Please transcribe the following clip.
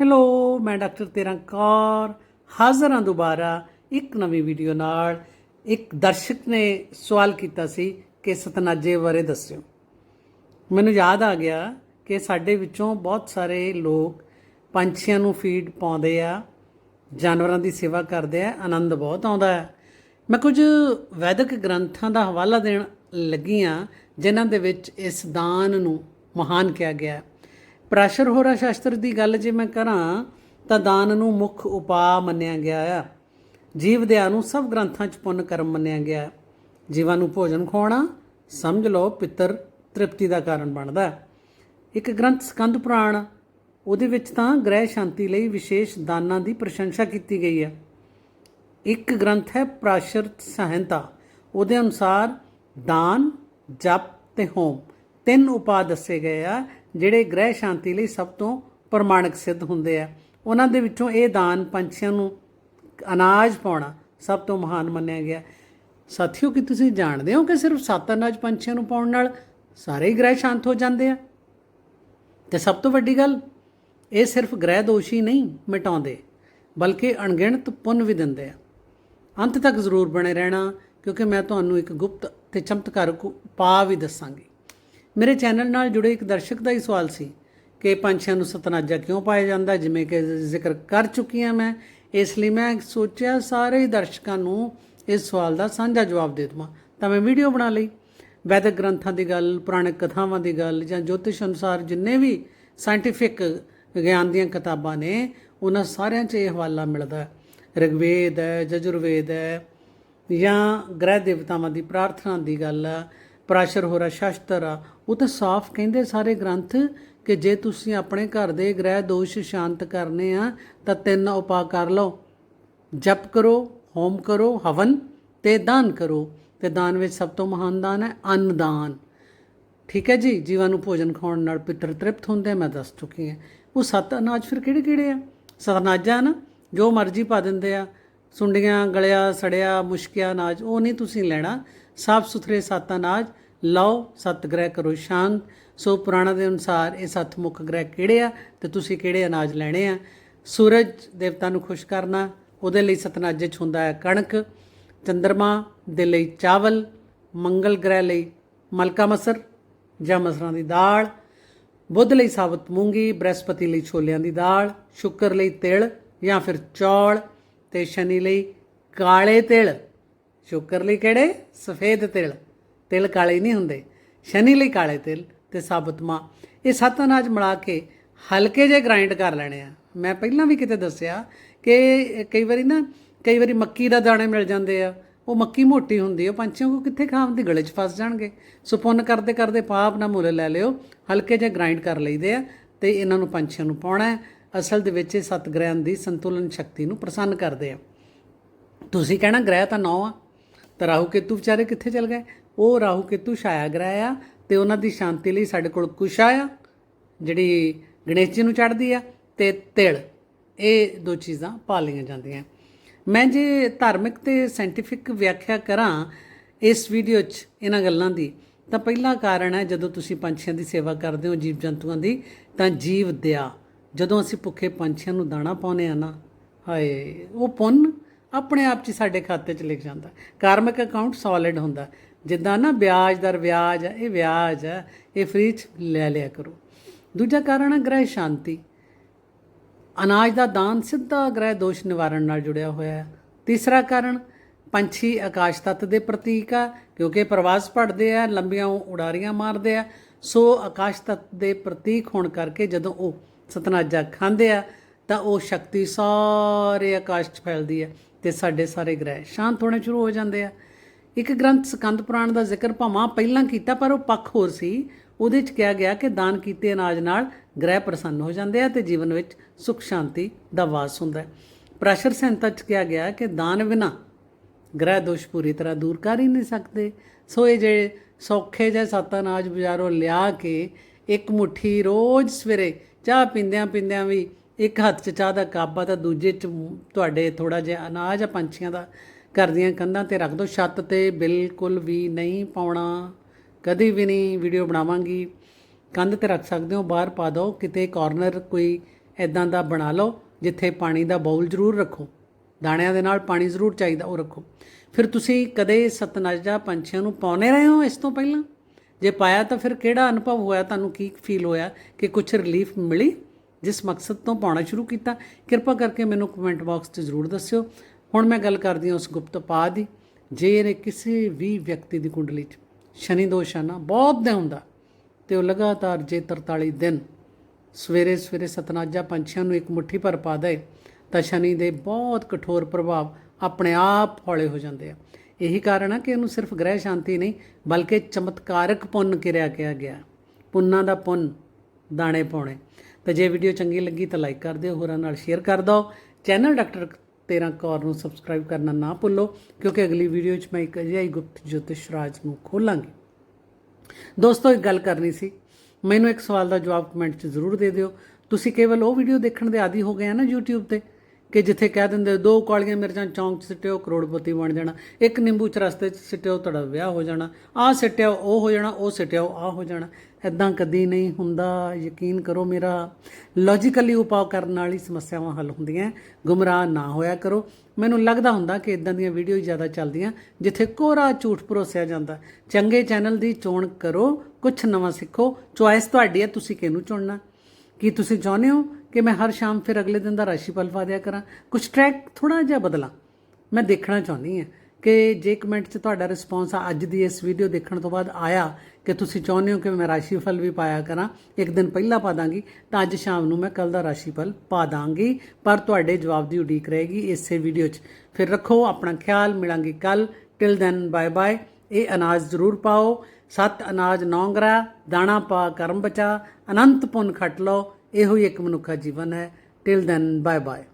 Hello ਮੈਂ doctor ਤੇਰਾ ਕੌਰ। ਹਾਜ਼ਰ ਹਾਂ ਦੁਬਾਰਾ ਇੱਕ ਨਵੀਂ ਵੀਡੀਓ ਨਾਲ। ਇੱਕ ਦਰਸ਼ਕ ਨੇ ਸਵਾਲ ਕੀਤਾ ਸੀ ਕਿ ਸਤਨਾਜੇ ਬਾਰੇ ਦੱਸਿਓ। ਮੈਨੂੰ ਯਾਦ ਆ ਗਿਆ ਕਿ ਸਾਡੇ ਵਿੱਚੋਂ ਬਹੁਤ ਸਾਰੇ ਲੋਕ ਪੰਛੀਆਂ ਨੂੰ ਫੀਡ ਪਾਉਂਦੇ ਆ, ਜਾਨਵਰਾਂ ਦੀ ਸੇਵਾ ਕਰਦੇ ਆ, ਆਨੰਦ ਬਹੁਤ ਆਉਂਦਾ ਹੈ। ਮੈਂ ਕੁਝ ਵੈਦਿਕ ਗ੍ਰੰਥਾਂ ਦਾ ਹਵਾਲਾ ਦੇਣ ਲੱਗੀ ਹਾਂ ਜਿਨ੍ਹਾਂ ਦੇ ਵਿੱਚ ਇਸ ਦਾਨ ਨੂੰ ਮਹਾਨ ਕਿਹਾ ਗਿਆ ਹੈ। ਪ੍ਰਾਸ਼ਰ ਹੋਰਾ ਸ਼ਾਸਤਰ ਦੀ ਗੱਲ ਜੇ ਮੈਂ ਕਰਾਂ, ਤਾਂ ਦਾਨ ਨੂੰ ਮੁੱਖ ਉਪਾਅ ਮੰਨਿਆ ਗਿਆ ਆ। ਜੀਵ ਦਿਆ ਨੂੰ ਸਭ ਗ੍ਰੰਥਾਂ 'ਚ ਪੁੰਨ ਕਰਮ ਮੰਨਿਆ ਗਿਆ। ਜੀਵਾਂ ਨੂੰ ਭੋਜਨ ਖਵਾਉਣਾ, ਸਮਝ ਲਓ, ਪਿੱਤਰ ਤ੍ਰਿਪਤੀ ਦਾ ਕਾਰਨ ਬਣਦਾ ਇੱਕ ਗ੍ਰੰਥ ਸਕੰਦ ਪੁਰਾਣ, ਉਹਦੇ ਵਿੱਚ ਤਾਂ ਗ੍ਰਹਿ ਸ਼ਾਂਤੀ ਲਈ ਵਿਸ਼ੇਸ਼ ਦਾਨਾਂ ਦੀ ਪ੍ਰਸ਼ੰਸਾ ਕੀਤੀ ਗਈ ਹੈ। ਇੱਕ ਗ੍ਰੰਥ ਹੈ ਪ੍ਰਾਸ਼ਰਤ ਸਹਾਇਤਾ ਉਹਦੇ ਅਨੁਸਾਰ ਦਾਨ, ਜਪ ਤੇ ਹੋਮ ਤਿੰਨ ਉਪਾਅ ਦੱਸੇ ਗਏ ਆ। ਜਿਹੜੇ ਗ੍ਰਹਿ ਸ਼ਾਂਤੀ ਲਈ ਸਭ ਤੋਂ ਪ੍ਰਮਾਣਿਕ ਸਿੱਧ ਹੁੰਦੇ ਆ। ਉਹਨਾਂ ਦੇ ਵਿੱਚੋਂ ਇਹ ਦਾਨ ਪੰਛੀਆਂ ਨੂੰ ਅਨਾਜ ਪਾਉਣਾ ਸਭ ਤੋਂ ਮਹਾਨ ਮੰਨਿਆ ਗਿਆ। ਸਾਥੀਓ, ਕਿ ਤੁਸੀਂ ਜਾਣਦੇ ਹੋ ਕਿ ਸਿਰਫ ਸੱਤ ਅਨਾਜ ਪੰਛੀਆਂ ਨੂੰ ਪਾਉਣ ਨਾਲ ਸਾਰੇ ਹੀ ਗ੍ਰਹਿ ਸ਼ਾਂਤ ਹੋ ਜਾਂਦੇ ਆ? ਤੇ ਸਭ ਤੋਂ ਵੱਡੀ ਗੱਲ, ਇਹ ਸਿਰਫ ਗ੍ਰਹਿ ਦੋਸ਼ ਹੀ ਨਹੀਂ ਮਿਟਾਉਂਦੇ, ਬਲਕਿ ਅਣਗਿਣਤ ਪੁੰਨ ਵੀ ਦਿੰਦੇ ਆ। ਅੰਤ ਤੱਕ ਜ਼ਰੂਰ ਬਣੇ ਰਹਿਣਾ, ਕਿਉਂਕਿ ਮੈਂ ਤੁਹਾਨੂੰ ਇੱਕ ਗੁਪਤ ਤੇ ਚਮਤਕਾਰਕ ਉਪਾਅ ਵੀ ਦੱਸਾਂਗੀ। ਮੇਰੇ ਚੈਨਲ ਨਾਲ ਜੁੜੇ ਇੱਕ ਦਰਸ਼ਕ ਦਾ ਹੀ ਸਵਾਲ ਸੀ ਕਿ ਪੰਛੀਆਂ ਨੂੰ ਸਤਨਾਜਾ ਕਿਉਂ ਪਾਇਆ ਜਾਂਦਾ ਜਿਵੇਂ ਕਿ ਜ਼ਿਕਰ ਕਰ ਚੁੱਕੀ ਹਾਂ ਮੈਂ। ਇਸ ਲਈ ਮੈਂ ਸੋਚਿਆ ਸਾਰੇ ਹੀ ਦਰਸ਼ਕਾਂ ਨੂੰ ਇਸ ਸਵਾਲ ਦਾ ਸਾਂਝਾ ਜਵਾਬ ਦੇ ਦਵਾਂ। ਤਾਂ ਮੈਂ ਵੀਡੀਓ ਬਣਾ ਲਈ। ਵੈਦਿਕ ਗ੍ਰੰਥਾਂ ਦੀ ਗੱਲ, ਪੁਰਾਣਿਕ ਕਥਾਵਾਂ ਦੀ ਗੱਲ ਜਾਂ ਜੋਤਿਸ਼ ਅਨੁਸਾਰ ਜਿੰਨੇ ਵੀ ਸਾਇੰਟੀਫਿਕ ਵਿਗਿਆਨ ਦੀਆਂ ਕਿਤਾਬਾਂ ਨੇ, ਉਹਨਾਂ ਸਾਰਿਆਂ 'ਚ ਇਹ ਹਵਾਲਾ ਮਿਲਦਾ ਹੈ। ਰਿਗਵੇਦ ਹੈ, ਜਜੁਰਵੇਦ ਹੈ ਜਾਂ ਗ੍ਰਹਿ ਦੇਵਤਾਵਾਂ ਦੀ ਪ੍ਰਾਰਥਨਾ ਦੀ ਗੱਲ ਆ ਪ੍ਰਾਸ਼ਰ ਹੋਰਾ ਸ਼ਾਸਤਰ ਆ ਉਹ ਤਾਂ ਸਾਫ਼ ਕਹਿੰਦੇ ਸਾਰੇ ਗ੍ਰੰਥ ਕਿ ਜੇ ਤੁਸੀਂ ਆਪਣੇ ਘਰ ਦੇ ਗ੍ਰਹਿ ਦੋਸ਼ ਸ਼ਾਂਤ ਕਰਨੇ ਆ, ਤਾਂ ਤਿੰਨ ਉਪਾਅ ਕਰ ਲਓ। ਜਪ ਕਰੋ, ਹੋਮ ਕਰੋ, ਹਵਨ ਤੇ ਦਾਨ ਕਰੋ। ਤੇ ਦਾਨ ਵਿੱਚ ਸਭ ਤੋਂ ਮਹਾਨ ਦਾਨ ਹੈ ਅੰਨਦਾਨ। ਠੀਕ ਹੈ ਜੀ, ਜੀਵਾਂ ਨੂੰ ਭੋਜਨ ਖਾਣ ਨਾਲ ਪਿੱਤਰ ਤ੍ਰਿਪਤ ਹੁੰਦੇ, ਮੈਂ ਦੱਸ ਚੁੱਕੀ ਹਾਂ। ਉਹ ਸੱਤ ਅਨਾਜ ਫਿਰ ਕਿਹੜੇ ਕਿਹੜੇ ਆ? ਸੱਤ ਅਨਾਜਾਂ ਨਾ, ਜੋ ਮਰਜ਼ੀ ਪਾ ਦਿੰਦੇ ਆ। ਸੁੰਡੀਆਂ, ਗਲਿਆ, ਸੜਿਆ, ਮੁਸ਼ਕਿਆ ਅਨਾਜ, ਉਹ ਨਹੀਂ ਤੁਸੀਂ ਲੈਣਾ। ਸਾਫ਼ ਸੁਥਰੇ ਸੱਤ ਅਨਾਜ ਲਓ, ਸੱਤ ਗ੍ਰਹਿ ਕਰੋ ਸ਼ਾਂਤ। ਸੋ ਪੁਰਾਣਾ ਦੇ ਅਨੁਸਾਰ ਇਹ ਸੱਤ ਮੁੱਖ ਗ੍ਰਹਿ ਕਿਹੜੇ ਆ ਤੇ ਤੁਸੀਂ ਕਿਹੜੇ ਅਨਾਜ ਲੈਣੇ ਆ? ਸੂਰਜ ਦੇਵਤਾ ਨੂੰ ਖੁਸ਼ ਕਰਨਾ, ਉਹਦੇ ਲਈ ਸਤਨਾਜੇ ਚ ਹੁੰਦਾ ਹੈ ਕਣਕ, ਚੰਦਰਮਾ ਦੇ ਲਈ ਚਾਵਲ, ਮੰਗਲ ਗ੍ਰਹਿ ਲਈ ਮਲਕਾ ਮਸਰ ਜਾਂ ਮਸਰਾਂ ਦੀ ਦਾਲ, ਬੁੱਧ ਲਈ ਸਾਬਤ ਮੂੰਗੀ, ਬ੍ਰਹਸਪਤੀ ਲਈ ਛੋਲਿਆਂ ਦੀ ਦਾਲ, ਸ਼ੁੱਕਰ ਲਈ ਤਿਲ ਜਾਂ ਫਿਰ ਚੌਲ ਤੇ ਸ਼ਨੀ ਲਈ ਕਾਲੇ ਤਿਲ। ਸ਼ੁੱਕਰ ਲਈ ਕਿਹੜੇ? ਸਫੇਦ ਤਿਲ। ਤਿਲ ਕਾਲੇ ਨਹੀਂ ਹੁੰਦੇ। ਸ਼ਨੀ ਲਈ ਕਾਲੇ ਤਿਲ ਤੇ ਸਾਬਤ ਮਾਂ। ਇਹ ਸੱਤ ਅਨਾਜ ਮਿਲਾ ਕੇ ਹਲਕੇ ਜਿਹੇ ਗ੍ਰਾਈਂਡ ਕਰ ਲੈਣੇ ਆ। ਮੈਂ ਪਹਿਲਾਂ ਵੀ ਕਿਤੇ ਦੱਸਿਆ ਕਿ ਕਈ ਵਾਰੀ ਨਾ, ਕਈ ਵਾਰੀ ਮੱਕੀ ਦਾ ਦਾਣੇ ਮਿਲ ਜਾਂਦੇ ਆ। ਉਹ ਮੱਕੀ ਮੋਟੀ ਹੁੰਦੀ ਆ। ਉਹ ਪੰਛੀਆਂ ਕੋ ਕਿੱਥੇ ਖਾਣ ਦੀ ਗਲੇ 'ਚ ਫਸ ਜਾਣਗੇ। ਸੋ ਪੁੰਨ ਕਰਦੇ ਕਰਦੇ ਪਾਪ ਨਾ ਮੁੱਲ ਲੈ ਲਿਓ। ਹਲਕੇ ਜਿਹੇ ਗ੍ਰਾਈਂਡ ਕਰ ਲਈਦੇ ਆ ਤੇ ਇਹਨਾਂ ਨੂੰ ਪੰਛੀਆਂ ਨੂੰ ਪਾਉਣਾ ਹੈ। ਅਸਲ ਦੇ ਵਿੱਚ ਇਹ ਸੱਤ ਗ੍ਰਹਿਆਂ ਦੀ ਸੰਤੁਲਨ ਸ਼ਕਤੀ ਨੂੰ ਪ੍ਰਸੰਨ ਕਰਦੇ ਆ। ਤੁਸੀਂ ਕਹਿਣਾ ਗ੍ਰਹਿ ਤਾਂ ਨੌ ਆ। ਤਾਂ ਰਾਹੂ ਕੇਤੂ ਵਿਚਾਰੇ ਕਿੱਥੇ ਚਲ ਗਏ? ਉਹ ਰਾਹੂ ਕੇਤੂ ਛਾਇਆ ਗ੍ਰਹਿ ਆ ਤੇ ਉਹਨਾਂ ਦੀ ਸ਼ਾਂਤੀ ਲਈ ਸਾਡੇ ਕੋਲ ਕੁਸ਼ਾ ਆ ਜਿਹੜੀ ਗਣੇਸ਼ ਜੀ ਨੂੰ ਚੜਦੀ ਆ ਤੇ ਤਿਲ, ਇਹ ਦੋ ਚੀਜ਼ਾਂ ਪਾਲੀਆਂ ਜਾਂਦੀਆਂ। ਮੈਂ ਜੇ ਧਾਰਮਿਕ ਤੇ ਸਾਇੰਟੀਫਿਕ ਵਿਆਖਿਆ ਕਰਾਂ ਇਸ ਵੀਡੀਓ 'ਚ ਇਹਨਾਂ ਗੱਲਾਂ ਦੀ, ਤਾਂ ਪਹਿਲਾ ਕਾਰਨ ਹੈ ਜਦੋਂ ਤੁਸੀਂ ਪੰਛੀਆਂ ਦੀ ਸੇਵਾ ਕਰਦੇ ਹੋ ਜੀਵ ਜੰਤੂਆਂ ਦੀ, ਤਾਂ ਜੀਵ ਦਿਆ। ਜਦੋਂ ਅਸੀਂ ਭੁੱਖੇ ਪੰਛੀਆਂ ਨੂੰ ਦਾਣਾ ਪਾਉਨੇ ਆ ਨਾ, ਹਾਏ, ਉਹ ਪੁੰਨ ਆਪਣੇ ਆਪ 'ਚ ਹੀ ਸਾਡੇ ਖਾਤੇ 'ਚ ਲਿਖ ਜਾਂਦਾ। ਕਾਰਮਿਕ ਅਕਾਊਂਟ ਸੋਲਿਡ ਹੁੰਦਾ। ਜਿੱਦਾਂ ਨਾ ਵਿਆਜ ਦਰ ਵਿਆਜ ਹੈ ਇਹ ਵਿਆਜ ਹੈ ਇਹ ਫ੍ਰੀ 'ਚ ਲੈ ਲਿਆ ਕਰੋ। ਦੂਜਾ ਕਾਰਨ ਹੈ ਗ੍ਰਹਿ ਸ਼ਾਂਤੀ। ਅਨਾਜ ਦਾ ਦਾਨ ਸਿੱਧਾ ਗ੍ਰਹਿ ਦੋਸ਼ ਨਿਵਾਰਣ ਨਾਲ ਜੁੜਿਆ ਹੋਇਆ ਹੈ। ਤੀਸਰਾ ਕਾਰਨ, ਪੰਛੀ ਆਕਾਸ਼ ਤੱਤ ਦੇ ਪ੍ਰਤੀਕ ਆ, ਕਿਉਂਕਿ ਪ੍ਰਵਾਸ ਪੜਦੇ ਆ, ਲੰਬੀਆਂ ਉਡਾਰੀਆਂ ਮਾਰਦੇ ਆ। ਸੋ ਆਕਾਸ਼ ਤੱਤ ਦੇ ਪ੍ਰਤੀਕ ਹੋਣ ਕਰਕੇ ਜਦੋਂ ਉਹ ਸਤਨਾਜਾ ਖਾਂਦੇ ਆ, ਤਾਂ ਉਹ ਸ਼ਕਤੀ ਸਾਰੇ ਆਕਾਸ਼ 'ਚ ਫੈਲਦੀ ਹੈ ਤੇ ਸਾਡੇ ਸਾਰੇ ਗ੍ਰਹਿ ਸ਼ਾਂਤ ਹੋਣੇ ਸ਼ੁਰੂ ਹੋ ਜਾਂਦੇ ਆ। ਇੱਕ ਗ੍ਰੰਥ ਸਕੰਦ ਪੁਰਾਣ ਦਾ ਜ਼ਿਕਰ ਭਾਵਾਂ ਪਹਿਲਾਂ ਕੀਤਾ, ਪਰ ਉਹ ਪੱਖ ਹੋਰ ਸੀ। ਉਹਦੇ 'ਚ ਕਿਹਾ ਗਿਆ ਕਿ ਦਾਨ ਕੀਤੇ ਅਨਾਜ ਨਾਲ ਗ੍ਰਹਿ ਪ੍ਰਸੰਨ ਹੋ ਜਾਂਦੇ ਆ ਤੇ ਜੀਵਨ ਵਿੱਚ ਸੁਖ ਸ਼ਾਂਤੀ ਦਾ ਵਾਸ ਹੁੰਦਾ ਹੈ। ਪ੍ਰਸ਼ਰ ਸੰਹਿਤਾ 'ਚ ਕਿਹਾ ਗਿਆ ਕਿ ਦਾਨ ਬਿਨਾ ਗ੍ਰਹਿ ਦੋਸ਼ ਪੂਰੀ ਤਰ੍ਹਾਂ ਦੂਰ ਕਰ ਹੀ ਨਹੀਂ ਸਕਦੇ। ਸੋ ਇਹ ਜਿਹੜੇ ਸੌਖੇ ਜਿਹੇ ਸੱਤ ਅਨਾਜ ਬਾਜ਼ਾਰੋਂ ਲਿਆ ਕੇ ਇੱਕ ਮੁਠੀ ਰੋਜ਼ ਸਵੇਰੇ ਚਾਹ ਪੀਂਦਿਆਂ ਪੀਂਦਿਆਂ ਵੀ ਇੱਕ ਹੱਥ 'ਚ ਚਾਹ ਦਾ ਕੱਪ ਆ ਤਾਂ ਦੂਜੇ 'ਚ ਤੁਹਾਡੇ ਥੋੜਾ ਜਿਹਾ ਅਨਾਜ ਆ ਪੰਛੀਆਂ ਦਾ, ਘਰ ਦੀਆਂ ਕੰਧਾਂ ਤੇ ਰੱਖ ਦਿਓ ਛੱਤ ਤੇ ਬਿਲਕੁਲ ਵੀ ਨਹੀਂ ਪਾਉਣਾ, ਕਦੀ ਵੀ ਨਹੀਂ ਵੀਡੀਓ ਬਣਾਵਾਂਗੀ। ਕੰਧ ਤੇ ਰੱਖ ਸਕਦੇ ਹੋ, ਬਾਹਰ ਪਾ ਦਿਓ ਕਿਤੇ ਕਾਰਨਰ ਕੋਈ ਐਦਾਂ ਦਾ ਬਣਾ ਲਓ, ਜਿੱਥੇ ਪਾਣੀ ਦਾ ਬਾਉਲ ਜ਼ਰੂਰ ਰੱਖੋ। ਦਾਣਿਆਂ ਦੇ ਨਾਲ ਪਾਣੀ ਜ਼ਰੂਰ ਚਾਹੀਦਾ, ਉਹ ਰੱਖੋ। ਫਿਰ ਤੁਸੀਂ ਕਦੇ ਸਤਨਾਜਾ ਪੰਛੀਆਂ ਨੂੰ ਪਾਉਨੇ ਰਹੇ ਹੋ ਇਸ ਤੋਂ ਪਹਿਲਾਂ? ਜੇ ਪਾਇਆ ਤਾਂ ਫਿਰ ਕਿਹੜਾ ਅਨੁਭਵ ਹੋਇਆ? ਤੁਹਾਨੂੰ ਕੀ ਫੀਲ ਹੋਇਆ ਕਿ ਕੁਝ ਰਿਲੀਫ ਮਿਲੀ? ਜਿਸ ਮਕਸਦ ਤੋਂ ਪਾਉਣਾ ਸ਼ੁਰੂ ਕੀਤਾ, ਕਿਰਪਾ ਕਰਕੇ ਮੈਨੂੰ ਕਮੈਂਟ ਬਾਕਸ 'ਚ ਜ਼ਰੂਰ ਦੱਸਿਓ। ਹੁਣ ਮੈਂ ਗੱਲ ਕਰਦੀ ਹਾਂ ਉਸ ਗੁਪਤ ਪਾ ਦੀ, ਜੇ ਇਹਨੇ ਕਿਸੇ ਵੀ ਵਿਅਕਤੀ ਦੀ ਕੁੰਡਲੀ 'ਚ ਸ਼ਨੀ ਦੋਸ਼ ਆ ਨਾ ਬਹੁਤ ਦੇ ਹੁੰਦਾ ਤੇ ਉਹ ਲਗਾਤਾਰ ਜੇ 43 ਦਿਨ ਸਵੇਰੇ ਸਵੇਰੇ ਸਤਨਾਜਾ ਪੰਛੀਆਂ ਨੂੰ ਇੱਕ ਮੁੱਠੀ ਭਰ ਪਾ ਦੇ, ਤਾਂ ਸ਼ਨੀ ਦੇ ਬਹੁਤ ਕਠੋਰ ਪ੍ਰਭਾਵ ਆਪਣੇ ਆਪ ਹੌਲੇ ਹੋ ਜਾਂਦੇ ਆ। ਇਹੀ ਕਾਰਨ ਆ ਕਿ ਇਹਨੂੰ ਸਿਰਫ ਗ੍ਰਹਿ ਸ਼ਾਂਤੀ ਨਹੀਂ, ਬਲਕਿ ਚਮਤਕਾਰਕ ਪੁੰਨ ਕਿਰਿਆ ਕਿਹਾ ਗਿਆ। ਪੁੰਨਾਂ ਦਾ ਪੁੰਨ ਦਾਣੇ ਪਾਉਣੇ। ਤੇ ਜੇ ਵੀਡੀਓ ਚੰਗੀ ਲੱਗੀ ਤਾਂ ਲਾਈਕ ਕਰ ਦਿਓ, ਹੋਰਾਂ ਨਾਲ ਸ਼ੇਅਰ ਕਰ ਦਿਓ। ਚੈਨਲ ਡਾਕਟਰ ਤੇਰਾ ਕੌਰ ਨੂੰ ਸਬਸਕ੍ਰਾਈਬ ਕਰਨਾ ਨਾ ਭੁੱਲੋ, ਕਿਉਂਕਿ ਅਗਲੀ ਵੀਡੀਓ 'ਚ ਮੈਂ ਇੱਕ ਅਜਿਹਾ ਹੀ ਗੁਪਤ ਜੋਤਿਸ਼ ਰਾਜ ਨੂੰ ਖੋਲਾਂਗੀ। ਦੋਸਤੋ, ਇੱਕ ਗੱਲ ਕਰਨੀ ਸੀ। ਮੈਨੂੰ ਇੱਕ ਸਵਾਲ ਦਾ ਜਵਾਬ ਕਮੈਂਟ 'ਚ ਜ਼ਰੂਰ ਦੇ ਦਿਓ। ਤੁਸੀਂ ਕੇਵਲ ਉਹ ਵੀਡੀਓ ਦੇਖਣ ਦੇ ਆਦੀ ਹੋ ਗਏ ਆ ਨਾ YouTube ਤੇ। ਕਿ ਜਿੱਥੇ ਕਹਿ ਦਿੰਦੇ ਦੋ ਕਾਲੀਆਂ ਮਿਰਚਾਂ ਚੌਂਕ 'ਚ ਸਿੱਟਿਓ, ਕਰੋੜਪਤੀ ਬਣ ਜਾਣਾ। ਇੱਕ ਨਿੰਬੂ ਚ ਰਸਤੇ 'ਚ ਸਿੱਟਿਓ, ਤੁਹਾਡਾ ਵਿਆਹ ਹੋ ਜਾਣਾ। ਆਹ ਸਿੱਟਿਓ, ਉਹ ਹੋ ਜਾਣਾ, ਉਹ ਸਿੱਟਿਓ, ਆਹ ਹੋ ਜਾਣਾ। ਐਦਾਂ ਕਦੀ ਨਹੀਂ ਹੁੰਦਾ। ਯਕੀਨ ਕਰੋ ਮੇਰਾ ਲੌਜੀਕਲੀ ਉਪਾਅ ਕਰਨ ਵਾਲੀ ਸਮੱਸਿਆਵਾਂ ਹੱਲ ਹੁੰਦੀਆਂ। ਗੁੰਮਰਾਹ ਨਾ ਹੋਇਆ ਕਰੋ। ਮੈਨੂੰ ਲੱਗਦਾ ਹੁੰਦਾ ਕਿ ਇਦਾਂ ਦੀਆਂ ਵੀਡੀਓ ਜ਼ਿਆਦਾ ਚੱਲਦੀਆਂ, ਜਿੱਥੇ ਕੋਰਾ ਝੂਠ ਪਰੋਸਿਆ ਜਾਂਦਾ। ਚੰਗੇ ਚੈਨਲ ਦੀ ਚੋਣ ਕਰੋ ਕੁਝ ਨਵਾਂ ਸਿੱਖੋ। ਚੁਆਇਸ ਤੁਹਾਡੀ ਹੈ, ਤੁਸੀਂ ਕਿਹਨੂੰ ਚੁਣਨਾ? ਕੀ ਤੁਸੀਂ ਚਾਹੁੰਦੇ ਹੋ ਕਿ ਮੈਂ ਹਰ ਸ਼ਾਮ ਫਿਰ ਅਗਲੇ ਦਿਨ ਦਾ ਰਾਸ਼ੀਫਲ ਪਾ ਦਿਆ ਕਰਾਂ। ਕੁਝ ਟਰੈਕ ਥੋੜਾ ਜਿਹਾ ਬਦਲਾਂ। ਮੈਂ ਦੇਖਣਾ ਚਾਹੁੰਦੀ ਹਾਂ ਕਿ ਜੇ ਕਮੈਂਟ 'ਚ ਤੁਹਾਡਾ ਰਿਸਪੌਂਸ ਆ ਅੱਜ ਦੀ ਇਸ ਵੀਡੀਓ ਦੇਖਣ ਤੋਂ ਬਾਅਦ ਆਇਆ ਕਿ ਤੁਸੀਂ ਚਾਹੁੰਦੇ ਹੋ ਕਿ ਮੈਂ ਰਾਸ਼ੀਫਲ ਵੀ ਪਾਇਆ ਕਰਾਂ, ਇੱਕ ਦਿਨ ਪਹਿਲਾਂ ਪਾ ਦਾਂਗੀ, ਤਾਂ ਅੱਜ ਸ਼ਾਮ ਨੂੰ ਮੈਂ ਕੱਲ ਦਾ ਰਾਸ਼ੀਫਲ ਪਾ ਦਾਂਗੀ। ਪਰ ਤੁਹਾਡੇ ਜਵਾਬ ਦੀ ਉਡੀਕ ਰਹੇਗੀ ਇਸੇ ਵੀਡੀਓ 'ਚ। ਫਿਰ ਰੱਖੋ ਆਪਣਾ ਖਿਆਲ, ਮਿਲਾਂਗੇ ਕੱਲ। ਟਿਲ ਦੈਨ ਬਾਏ ਬਾਏ ਇਹ ਅਨਾਜ ਜ਼ਰੂਰ ਪਾਓ। ਸੱਤ ਅਨਾਜ ਨੌਂਗਰਾ ਦਾਣਾ ਪਾ, ਕਰਮ ਬਚਾ। ਅਨੰਤ ਪੁੰਨ ਖੱਟ ਲਓ। ਇਹੋ ਹੀ ਇੱਕ ਮਨੁੱਖਾ ਜੀਵਨ ਹੈ। Till then bye bye